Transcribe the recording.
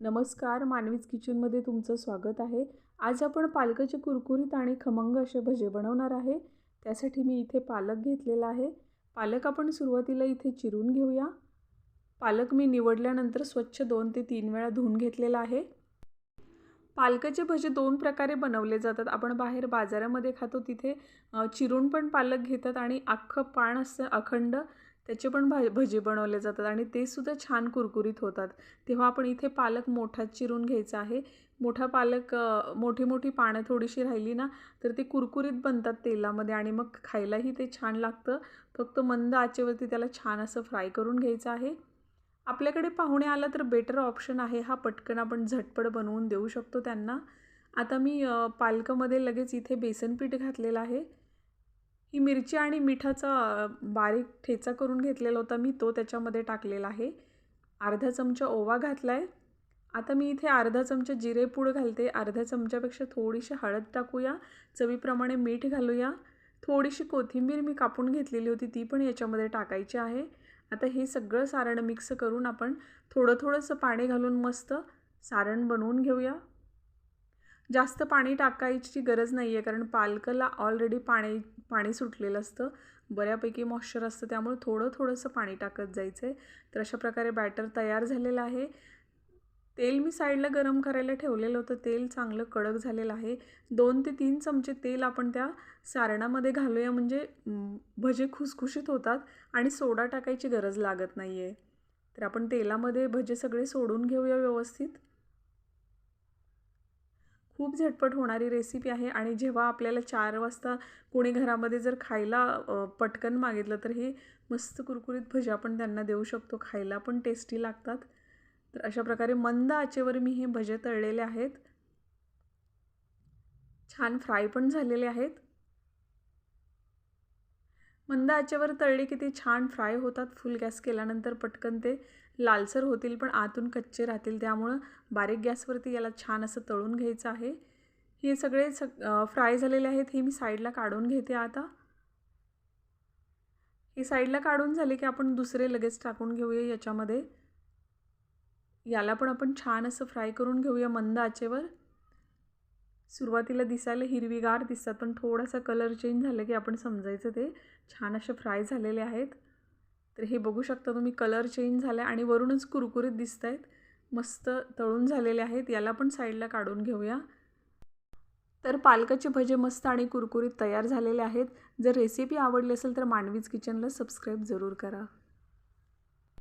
नमस्कार मानवीज किचनमध्ये तुमचं स्वागत आहे. आज आपण पालकाचे कुरकुरीत आणि खमंग असे भजे बनवणार आहे. त्यासाठी मी इथे पालक घेतलेला आहे. पालक आपण सुरुवातीला इथे चिरून घेऊया. पालक मी निवडल्यानंतर स्वच्छ दोन ते तीन वेळा धुवून घेतलेला आहे. पालकाचे भजे दोन प्रकारे बनवले जातात. आपण बाहेर बाजारामध्ये खातो तिथे चिरून पण पालक घेतात आणि अख्खं पान असतं अखंड त्याचे पण भा भजे बनवले जातात आणि ते सुद्धा छान कुरकुरीत होतात. तेव्हा आपण इथे पालक मोठा चिरून घ्यायचा आहे. मोठा पालक मोठी मोठी पानं थोडीशी राहिली ना तर ते कुरकुरीत बनतात तेलामध्ये आणि मग खायलाही ते छान लागतं. फक्त मंद आचेवरती त्याला छान असं फ्राय करून घ्यायचं आहे. आपल्याकडे पाहुणे आला तर बेटर ऑप्शन आहे. हा पटकन आपण झटपट बनवून देऊ शकतो त्यांना. आता मी पालकामध्ये लगेच इथे बेसन पीठ घातलेलं आहे. ही मिरची आणि मिठाचा बारीक ठेचा करून घेतलेला होता मी तो त्याच्यामध्ये टाकलेला आहे. अर्धा चमचा ओवा घातला आहे आता मी इथे अर्धा चमचा जिरेपूड घालते. अर्ध्या चमच्यापेक्षा थोडीशी हळद टाकूया. चवीप्रमाणे मीठ घालूया. थोडीशी कोथिंबीर मी कापून घेतलेली होती ती पण याच्यामध्ये टाकायची आहे. आता हे सगळं सारण मिक्स करून आपण थोडं थोडंसं पाणी घालून मस्त सारण बनवून घेऊया. जास्त पाणी टाकायची गरज नाही आहे कारण पालकला ऑलरेडी पाणी पाणी सुटलेलं असतं. बऱ्यापैकी मॉइश्चर असतं त्यामुळे थोडं थोडंसं पाणी टाकत जायचं आहे तर अशा प्रकारे बॅटर तयार झालेलं आहे. तेल मी साईडला गरम करायला ठेवलेलं होतं. तेल चांगलं कडक झालेलं आहे. दोन ते तीन चमचे तेल आपण त्या सारणामध्ये घालूया. म्हणजे भजे खुसखुशीत होतात आणि सोडा टाकायची गरज लागत नाही आहे तर आपण तेलामध्ये भजे सगळे सोडून घेऊया व्यवस्थित. खूप झटपट होणारी रेसिपी आहे आणि जेव्हा आपल्याला चार वाजता कोणी घरामध्ये जर खायला पटकन मागितलं तर हे मस्त कुरकुरीत भजी आपण त्यांना देऊ शकतो. खायला पण टेस्टी लागतात. तर अशा प्रकारे मंद आचेवर मी हे भजे तळलेले आहेत. छान फ्राय पण झालेले आहेत. मंद आचेवर तळले की ते छान फ्राय होतात. फुल गॅस केल्यानंतर पटकन ते लालसर होतील पण आतून कच्चे राहतील. त्यामुळं बारीक गॅसवरती याला छान असं तळून घ्यायचं आहे. हे सगळे सग फ्राय झालेले आहेत. हे मी साईडला काढून घेते आता. हे साईडला काढून झाले की आपण दुसरे लगेच टाकून घेऊया याच्यामध्ये. याला पण आपण छान असं फ्राय करून घेऊया मंद आचेवर सुरुवातीला दिसायला हिरवीगार दिसतात पण थोडासा कलर चेंज झालं की आपण समजायचं ते. छान असे फ्राय झालेले आहेत. तर हे बघू शकता तुम्ही कलर चेंज झाला आहे आणि वरूनच कुरकुरीत दिसत आहेत मस्त तळून झालेले आहेत. याला पण साईडला काढून घेऊया. तर पालकाचे भजे मस्त आणि कुरकुरीत तयार झालेले आहेत. जर रेसिपी आवडली असेल तर मांडवीज किचनला सबस्क्राईब जरूर करा.